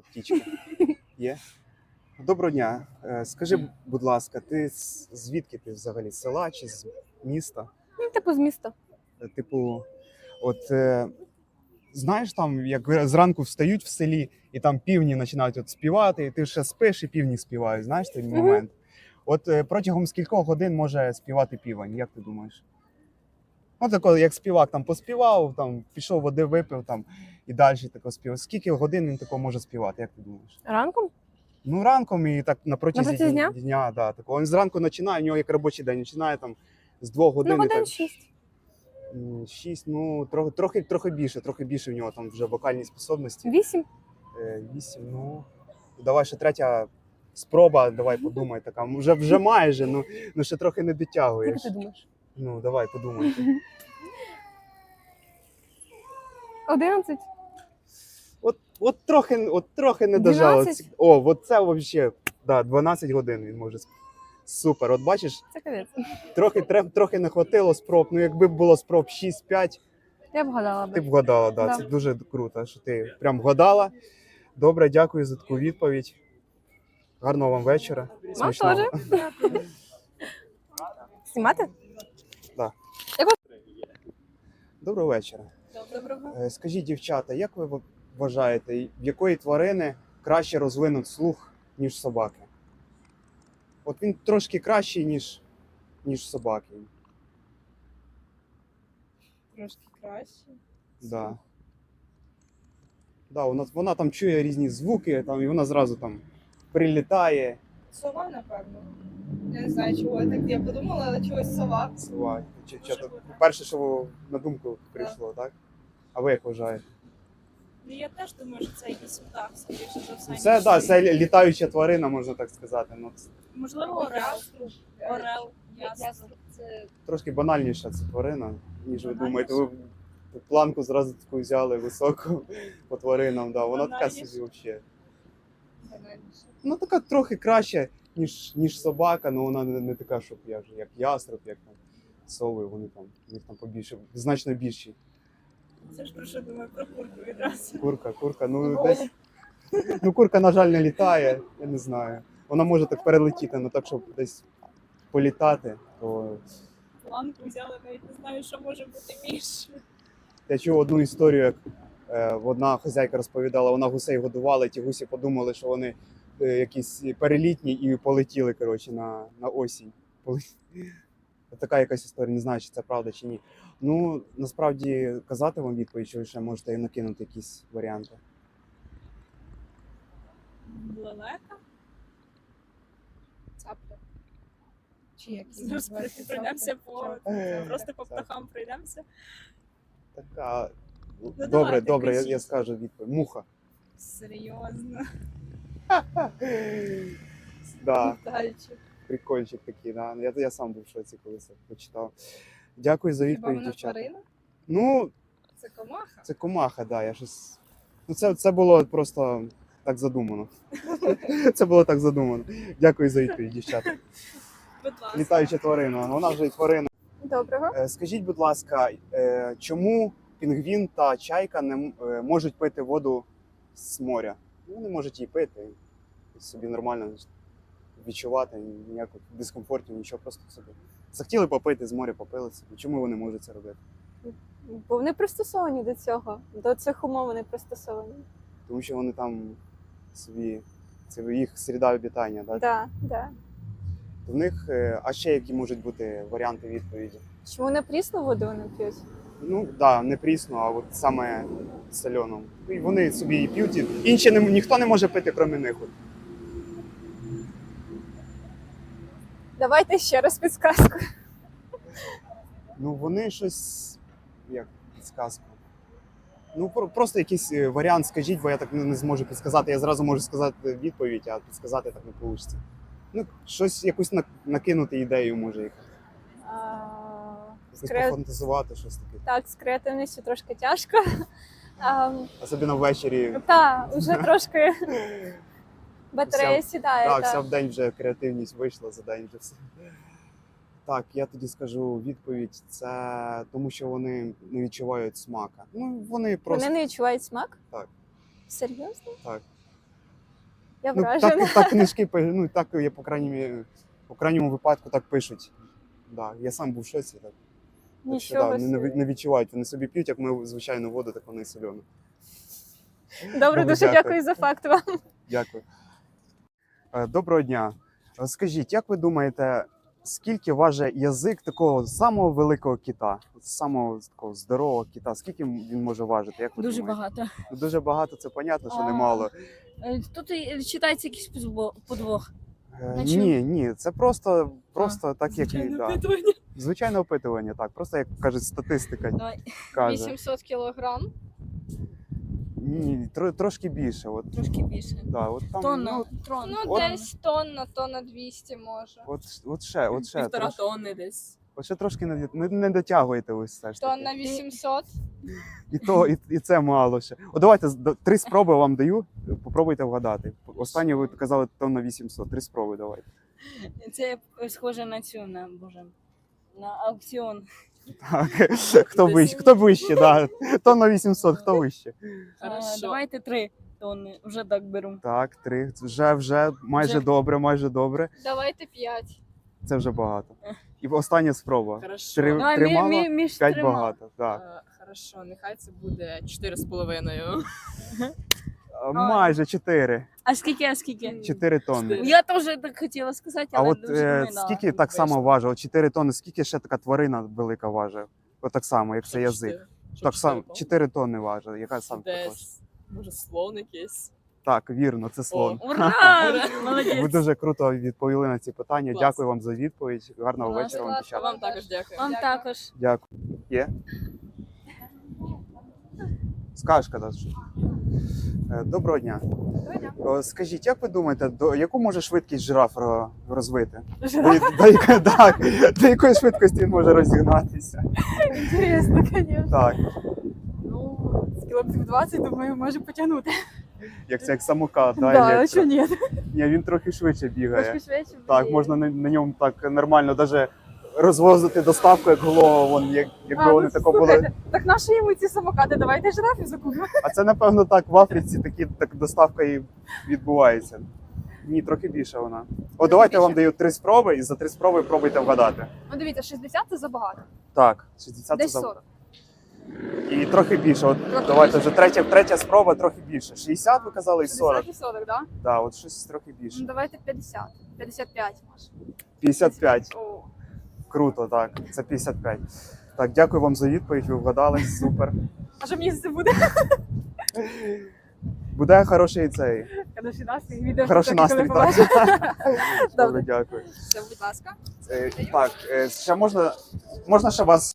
та птічка. Є? Доброго дня. Е, Скажи, будь ласка, ти звідки ти взагалі? З села чи з міста? Ну, типу, з міста. Е, Типу, от е, знаєш там, як зранку встають в селі, і там півні починають от співати, і ти ще спиш, і півні співають. Знаєш той момент? От е, протягом скількох годин може співати півень, як ти думаєш? Ну, тако, як співак там поспівав, там пішов води випив там і далі тако співав. Скільки годин він тако може співати, як ти думаєш? Ранком? Ну, ранком і так на протязі, протязі дня? дня да, такого. Він зранку починає, у нього як робочий день, починає там з двох годин. Ну, і годин так, шість. м, шість, ну трохи, трохи, трохи більше, трохи більше в нього там вже вокальні способності. Вісім. Е, Вісім, ну. Давай ще третя спроба, давай подумай така. Вже, вже майже, ну, ну ще трохи не Як дотягуєш. ти думаєш? Ну, давай, подумай. Одинадцять. От, от трохи, от трохи не дожало. 12? О, от це взагалі, да, 12 годин він може. сп- Супер. От бачиш, Це капець. трохи, трохи, трохи не хватило спроб. Ну, якби було спроб 6-5, Я б гадала ти б вгадала. Да. Да. Це дуже круто, що ти прям вгадала. Добре, дякую за таку відповідь. Гарного вам вечора. Вам Смачного. теж. Знімати? Доброго вечора. Доброго. Е, Скажіть, дівчата, як ви вважаєте, в якої тварини краще розвинуть слух, ніж собаки? От він трошки кращий, ніж, ніж собаки. Трошки краще. Да. Да, вона, вона там чує різні звуки, там, і вона зразу там прилітає. Сова, напевно. Я не знаю, чого я так я подумала, але чогось сова. Сува. Чи, чи, то перше, що на думку прийшло, так? А ви як вважаєте? Ну, я теж думаю, що це якийсь птах, скоріше за все. Це, ніж- да, це лі- літаюча тварина, можна так сказати. Ну, це Можливо, орел. Орел, ясно. Це трошки банальніша ця тварина, ніж ви Банальніша? думаєте. Ви планку зразу таку взяли високу по тваринам. Да. Вона така Банальніша? собі взагалі. банальніше. Ну, така трохи краще, ніж, ніж собака, але вона не, не така, щоб я як ястреб, як там сови, вони там, у них там побільше, значно більші. Це ж про що думаю про курку відразу. Курка, курка, ну десь. Ну, курка, на жаль, не літає, я не знаю. Вона може так перелетіти, але так, щоб десь політати, то Планку взяли, навіть не знаю, що може бути більше. Я чув одну історію, як е, одна хазяйка розповідала, вона гусей годувала, і ті гусі подумали, що вони якісь перелітні і полетіли коротше, на, на осінь. Така якась історія, не знаю, чи це правда чи ні. Ну, насправді казати вам відповідь, чи ви ще можете накинути якісь варіанти. Лелека. Цапля. Чи як її Зараз пройдемося по Е, просто по птахам пройдемося. Така. добре, давайте, добре, я, я кажіть. скажу відповідь. Муха. Серйозно. Да. Прикольчик такий, да. Я, я сам був в шоці, коли це почитав. Дякую за Хіба відповідь, вона дівчата. тварина? Ну, Це комаха? Це комаха, да, я щось. Ну, це, це було просто так задумано. Це було так задумано. Дякую за відповідь, дівчата. Будь ласка. Літаюча тварина. Ну, Вона вже і тварина. Доброго. Е, Скажіть, будь ласка, е, чому пінгвін та чайка не м- е, можуть пити воду з моря? Ну, Вони можуть її пити, і собі нормально відчувати, ніякого дискомфорту, нічого, просто собі. Захотіли попити з моря, попили собі. Чому вони можуть це робити? Бо вони пристосовані до цього. До цих умов вони пристосовані. Тому що вони там собі, це їх середа обітання, так? Да, да. В них, е, а ще які можуть бути варіанти відповіді? Чому не прісну воду вони п'ють? Ну так, да, не прісно, а от саме солену. І вони собі її п'ють. і Інші не, ніхто не може пити, крім них. От. Давайте ще раз підсказку. Ну вони щось як підсказка. Ну про- просто якийсь е, варіант скажіть, бо я так не, не зможу підсказати. Я зразу можу сказати відповідь, а підсказати так не вийде. Ну, щось якусь на- накинути ідею, може, якусь якось Скре- пофантазувати, щось таке. Так, з креативністю трошки тяжко. Особливо ввечері. та, вже трошки батарея Вся- сідає. Так, та. вся в день вже креативність вийшла за день вже все. Так, я тоді скажу відповідь. Це тому, що вони не відчувають смака. Ну, вони просто Вони не відчувають смак? Так. Серйозно? так. Я Ну, вражена. так, так книжки ну, так я по крайній по крайньому випадку так пишуть. Да, я сам був в шоці. Так. Так що, да, не, собі. не відчувають. Вони собі п'ють, як ми звичайну воду, так вони соляну. Добре, Добре, дуже дякую. дякую за факт вам. Дякую. Е, Доброго дня. Е, Скажіть, як ви думаєте, скільки важить язик такого самого великого кита, самого такого здорового кита? Скільки він може важити? Як ви Дуже думаєте? багато. Ну, Дуже багато, це понятно, що А, немало. Е, Тут і читається якийсь подвох. Е, Ні, ні, це просто, просто так, як і Звичайне да. опитування. звичайне опитування, так. Просто як кажуть, статистика Давай. каже. 800 кілограм. Ні, тр, трошки більше. От, Трошки більше. да, от там, Тонна. ну, Трон. Ну, От- десь тонна, тонна 200 може. от, от ще, от ще, Півтора трошки, тонни десь. От ще трошки не, не, не дотягуєте ви все ж таки. Тонна 800. І то, і, і це мало ще. О, давайте три спроби вам даю. Попробуйте вгадати. Останнє ви казали тонна 800. Три спроби давайте. Це схоже на цю, на боже. На аукціон. Так. Хто вище? Хто вище? Да. Тонна 800, хто вище? А, Хорошо. давайте три тонни. Вже так беру. Так, три. Вже, вже майже Вже. добре, майже добре. Давайте 5. Це вже багато. І остання спроба. Хорошо. Три- Давай, три мі- мі- між П'ять трьома. багато. Так. Е, Хорошо, нехай це буде 4,5. А, Майже чотири. А скільки, а скільки? Чотири тонни. Чотири. Я теж так хотіла сказати, А але от дуже е, не скільки так само важить? От 4 тонни, скільки ще така тварина велика важить? От так само, як це язик. Так само 4 тонни важить. Яка сам також? Десь, може, слон якийсь. Так, вірно, це слон. Ура! Ви дуже круто відповіли на ці питання. Клас. Дякую вам за відповідь. Гарного вечора вам, ласка. Дівчата. вам також дякую. Вам також. Дякую. Є? Скажеш, коли що? Е, Доброго дня. О, Скажіть, як ви думаєте, до яку може швидкість жираф ро- розвити? До, до, якої- так, до якої швидкості він може розігнатися? Інтересно, звісно. Так, Ну, з кілометрів 20, думаю, може потягнути. Як це як самокат, да, Да, а електро. що ні? Ні, він трохи швидше бігає. Трошки швидше. Так, можна на, на ньому так нормально даже розвозити доставку, як голову, вон, як, якби А, вони ну, тако були. Так наші йому ці самокати, давайте жирафів закупимо. А це, напевно, так в Африці такі так доставка і відбувається. Ні, трохи більше вона. О, давайте я вам даю три спроби, і за три спроби пробуйте вгадати. Ну дивіться, 60 це забагато. Так, 60 це Десь за... 40. І трохи більше. От Трохи давайте більше. вже третя, третя спроба трохи більше. 60 ви казали і 40. 60 і 40, да? Да, от щось трохи більше. Ну давайте 50. 55 може. 55. О. Круто, так. Це 55. Так, дякую вам за відповідь. Ви вгадали. Супер. А що мені це буде? Буде хороший цей. Хороший настрій. Відео Хороший настрій, так. Добре, дякую. Все, будь ласка. Е, Так, е, ще можна, можна ще вас